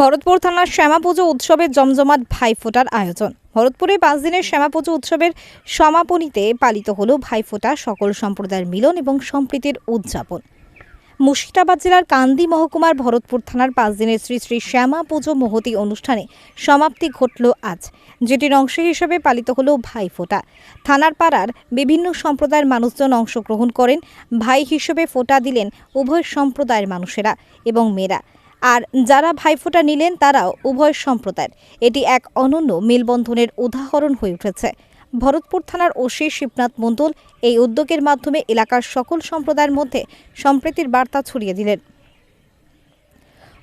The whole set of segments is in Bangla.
ভরতপুর থানার শ্যামা পুজো উৎসবের জমজমাট ভাইফোঁটার আয়োজন। ভরতপুরে পাঁচ দিনের শ্যামা পুজো উৎসবের সমাপনীতে পালিত হলো ভাইফোঁটা, সকল সম্প্রদায়ের মিলন এবং সম্প্রীতির উদযাপন। মুর্শিদাবাদ জেলার কান্দি মহকুমার ভরতপুর থানার পাঁচ দিনের শ্রী শ্রী শ্যামা পুজো মহতি অনুষ্ঠানে সমাপ্তি ঘটল আজ, যেটির অংশ হিসেবে পালিত হলো ভাইফোঁটা। থানার পাড়ার বিভিন্ন সম্প্রদায়ের মানুষজন অংশগ্রহণ করেন, ভাই হিসেবে ফোঁটা দিলেন উভয় সম্প্রদায়ের মানুষেরা এবং মেয়েরা। আর যারা ভাইফোঁটা নিলেন তারাও উভয় সম্প্রদায়ের। এটি এক অনন্য মেলবন্ধনের উদাহরণ হয়ে উঠেছে। ভরতপুর থানার ওসি শিবনাথ মণ্ডল এই উদ্যোগের মাধ্যমে এলাকার সকল সম্প্রদায়ের মধ্যে সম্প্রীতির বার্তা ছড়িয়ে দিলেন।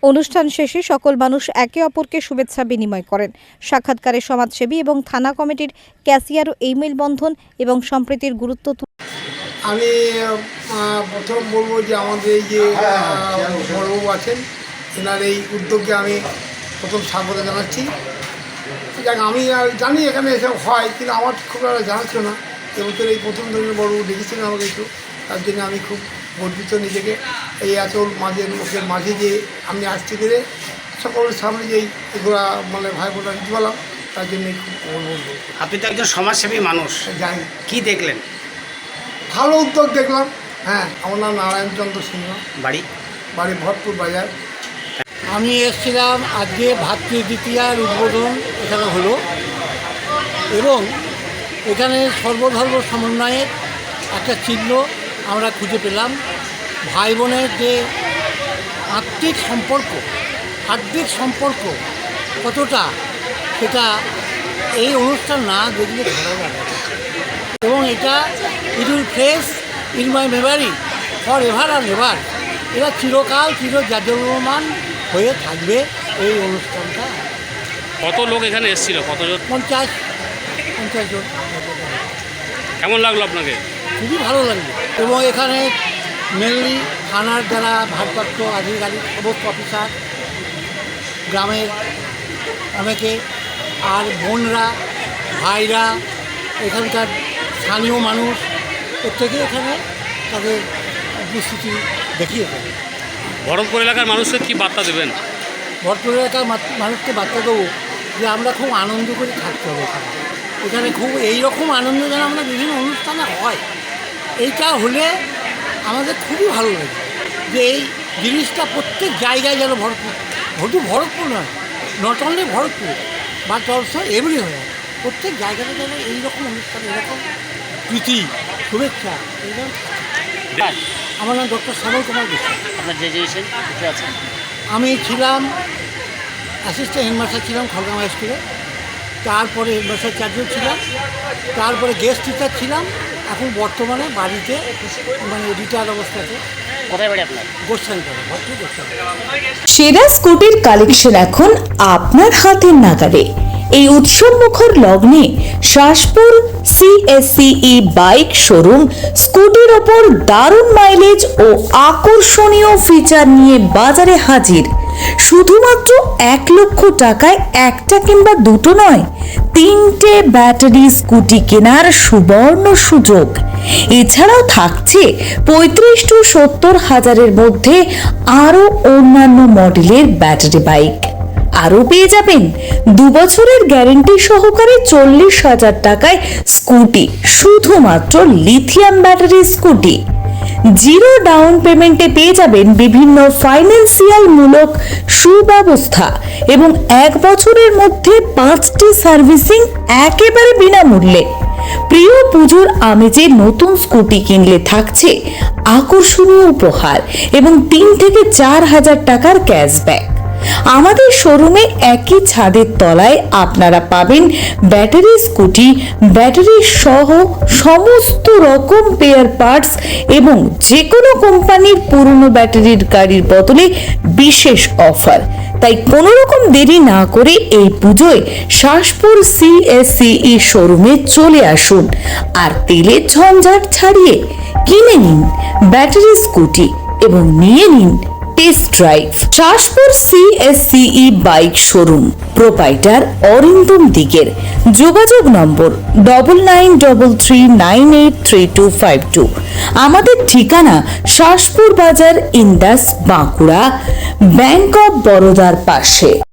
অনুষ্ঠান শেষে সকল মানুষ একে অপরকে শুভেচ্ছা বিনিময় করেন। সাক্ষাৎকারে সমাজসেবী এবং থানা কমিটির ক্যাশিয়ারও এই মেলবন্ধন এবং সম্প্রীতির গুরুত্ব আমি প্রথম বলব যে আমাদের যে বড়বাবু আছেন এনার এই উদ্যোগকে আমি প্রথম স্বাগত জানাচ্ছি। যাক আমি আর জানি এখানে এসব হয় কিন্তু আমার খুব একটা জানা ছিল না। এবছর এই প্রথম ধরনের বড় ডেকেছিলেন আমাকে একটু। তার জন্য আমি খুব গর্বিত নিজেকে। এই এত মাঝে লোকের মাঝে যে আমি আসছি করে সকলের সামনে যেই এগুলো মানে ভাই বোনা দিতে পারলাম তার জন্য খুব আপনি তো একজন সমাজসেবী মানুষ। জানি। কি দেখলেন? ভালো উদ্যোগ দেখলাম। হ্যাঁ আমার নাম নারায়ণচন্দ্র সিংহ। বাড়ি? বাড়ি ভরপুর বাজার। আমি এসেছিলাম আজকে ভাতৃ দ্বিতীয়ার উদ্বোধন এখানে হলো। এবং এখানে সর্বধর্ম সমন্বয়ের একটা চিহ্ন আমরা খুঁজে পেলাম। ভাই বোনের যে আত্মিক সম্পর্ক আত্মিক সম্পর্ক কতটা সেটা এই অনুষ্ঠান না দেখলে ধরা যাবে এবং এটা it will face in my memory forever R ever. এরা চিরকাল চির জাজমান হয়ে থাকবে এই অনুষ্ঠানটা। কত লোক এখানে এসেছিল? কতজন পঞ্চাশ পঞ্চাশ জন। কেমন লাগল আপনাকে? খুবই ভালো লাগল। এবং এখানে মেনলি থানার যারা ভারপ্রাপ্ত আধিকারিক সমস্ত অফিসার গ্রামের অনেকে আর বোনরা ভাইরা এখানকার স্থানীয় মানুষ প্রত্যেকে এখানে তাদের উপস্থিতি দেখিয়েছে ভরতপুর এলাকার মানুষকে কি বার্তা দেবেন? বর্তমান এলাকার মানুষকে বার্তা দেবো যে আমরা খুব আনন্দ করে থাকতে হবে এখানে। এখানে খুব এই রকম আনন্দ যেন আমরা বিভিন্ন অনুষ্ঠানে হয়। এইটা হলে আমাদের খুবই ভালো লাগে যে এই জিনিসটা প্রত্যেক জায়গায় যেন ভরপুর শুধু ভরতপুর নয় not only Bharatpur but also every হয় প্রত্যেক জায়গাতে যেন এইরকম অনুষ্ঠান এরকম প্রীতি শুভেচ্ছা এইরকম। আমার নাম ডক্টর শ্যামল কুমার বিশ্বাস। আপনার যে জিনিসের কিছু আছে? আমি ছিলাম অ্যাসিস্ট্যান্ট হেডমাস্টার ছিলাম খড়গাঁও হাই স্কুলে তারপরে হেডমাস্টার চার্জও ছিলাম। তারপরে গেস্ট টিচার ছিলাম। এখন বর্তমানে বাড়িতে মানে রিটায়ার অবস্থাতে। কোথায় সেরা স্কুটির কালেকশন এখন আপনার হাতের নাগালে। এই উৎসব মুখর লগ্নে শাসপুর সিএসসিই বাইক শোরুম, স্কুটির ওপর দারুণ মাইলেজ ও আকর্ষণীয় ফিচার নিয়ে বাজারে হাজির। শুধুমাত্র এক লক্ষ টাকায় একটা কিংবা দুটো নয়, তিনটে ব্যাটারি স্কুটি কেনার সুবর্ণ সুযোগ। এছাড়াও থাকছে পঁয়ত্রিশ টু সত্তর হাজারের মধ্যে আরও অন্যান্য মডেলের ব্যাটারি বাইক। আরও পেয়ে যাবেন দু বছরের গ্যারেন্টি সহকারে চল্লিশ হাজার টাকায় স্কুটি, শুধুমাত্র lithium battery scooty. Zero down পেমেন্টে পেয়ে যাবেন বিভিন্ন ফাইন্যান্সিয়াল মূলক সুব্যবস্থা এবং এক বছরের মধ্যে পাঁচটি সার্ভিসিং একেবারে বিনামূল্যে। প্রিয় পুজোর আমেজে নতুন স্কুটি কিনলে থাকছে আকর্ষণীয় উপহার এবং তিন থেকে চার হাজার টাকার ক্যাশব্যাক। আমাদের শোরুমে একই ছাদের তলায় আপনারা পাবেন ব্যাটারি স্কুটি ব্যাটারি সহ সমস্ত রকম পেয়ার পার্টস এবং যে কোনো কোম্পানির পুরনো ব্যাটারির গাড়ির বদলে বিশেষ অফার তাই কোনো রকম দেরি না করে এই পুজোয় শাসপুর সিএসসিই শোরুমে চলে আসুন আর তেলের ঝঞ্ঝাট ছাড়িয়ে কিনে নিন ব্যাটারি স্কুটি এবং নিয়ে নিন test drive Shashpur CSCE bike showroom, proprietor Arindam দিগের। যোগাযোগ নম্বর double nine double three nine eight three two five two আমাদের ঠিকানা শাসপুর বাজার, ইন্দাস, বাঁকুড়া, ব্যাংক অফ বরোদার পাশে।